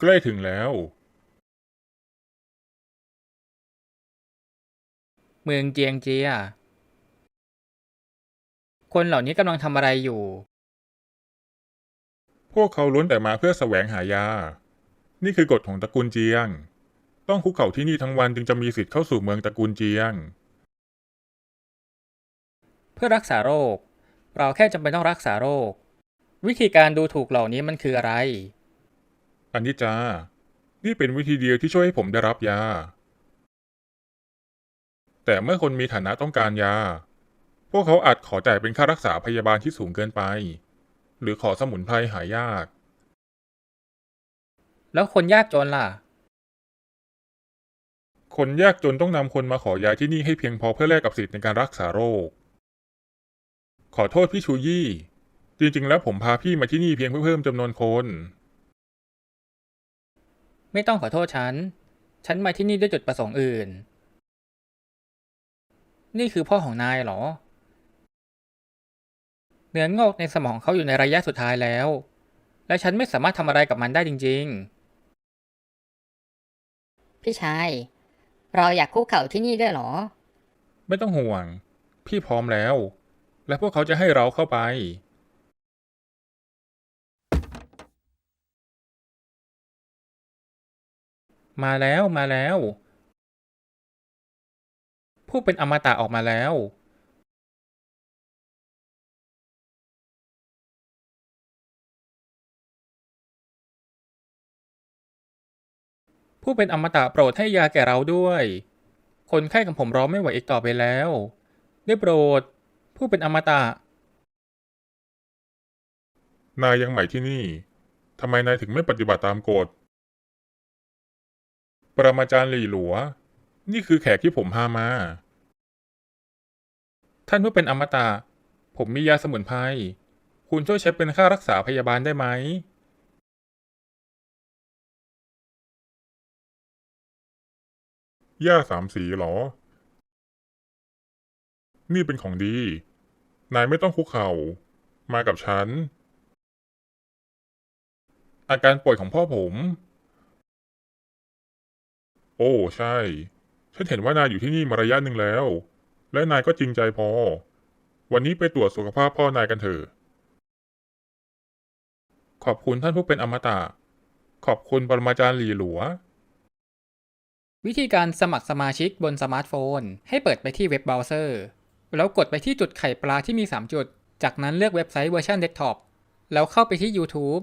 ใกล้ถึงแล้ว เมืองเจียงเจีย คนเหล่านี้กำลังทำอะไรอยู่ พวกเขาล้วนแต่มาเพื่อแสวงหายา นี่คือกฎของตระกูลเจียง ต้องคุกเข่าที่นี่ทั้งวันจึงจะมีสิทธิ์เข้าสู่เมืองตระกูลเจียง เพื่อรักษาโรค เราแค่จำเป็นต้องรักษาโรค วิธีการดูถูกเหล่านี้มันคืออะไร อันนี้จา นี่เป็นวิธีเดียวที่ช่วยให้ผมได้รับยา แต่เมื่อคนมีฐานะต้องการยา พวกเขาอาจขอจ่ายเป็นค่ารักษาพยาบาลที่สูงเกินไป หรือขอสมุนไพรหายาก แล้วคนยากจนล่ะ คนยากจนต้องนำคนมาขอยาที่นี่ให้เพียงพอเพื่อแลกกับสิทธิ์ในการรักษาโรค ขอโทษพี่ชูยี่ จริงๆ แล้วผมพาพี่มาที่นี่เพียงเพื่อเพิ่มจำนวนคน ไม่ต้องขอโทษฉัน ฉันมาที่นี่ด้วยจุดประสงค์อื่น นี่คือพ่อของนายเหรอ เนื้องอกในสมองเขาอยู่ในระยะสุดท้ายแล้ว และฉันไม่สามารถทำอะไรกับมันได้จริงพี่ชาย เราอยากคุกเข่าที่นี่ด้วยเหรอ ไม่ต้องห่วง พี่พร้อมแล้ว และพวกเขาจะให้เราเข้าไป มาแล้วมาแล้ว ผู้เป็นอมตะออกมาแล้ว ผู้เป็นอมตะโปรดให้ยาแก่เราด้วย คนไข้ของผมร้องไม่ไหวอีกต่อไปแล้ว ได้โปรด ผู้เป็นอมตะ นายยังใหม่ที่นี่ ทำไมนายถึงไม่ปฏิบัติตามกฎ ปรมาจารย์หลี่หลัว นี่คือแขกที่ผมพามา ท่านผู้เป็นอมตะ ผมมียาสมุนไพร คุณช่วยใช้เป็นค่ารักษาพยาบาลได้ไหม ย่าสามสีเหรอ นี่เป็นของดี นายไม่ต้องคุกเข่า มากับฉัน อาการป่วยของพ่อผม โอ้ ใช่ ฉันเห็นว่านายอยู่ที่นี่มาระยะหนึ่งแล้ว และนายก็จริงใจพอ วันนี้ไปตรวจสุขภาพพ่อนายกันเถอะ ขอบคุณท่านผู้เป็นอมตะ ขอบคุณปรมาจารย์หลีหลัว วิธีการสมัครสมาชิกบนสมาร์ทโฟน ให้เปิดไปที่เว็บเบราว์เซอร์ แล้วกดไปที่จุดไข่ปลาที่มี 3 จุด จากนั้นเลือกเว็บไซต์เวอร์ชันเดสก์ท็อป แล้วเข้าไปที่ YouTube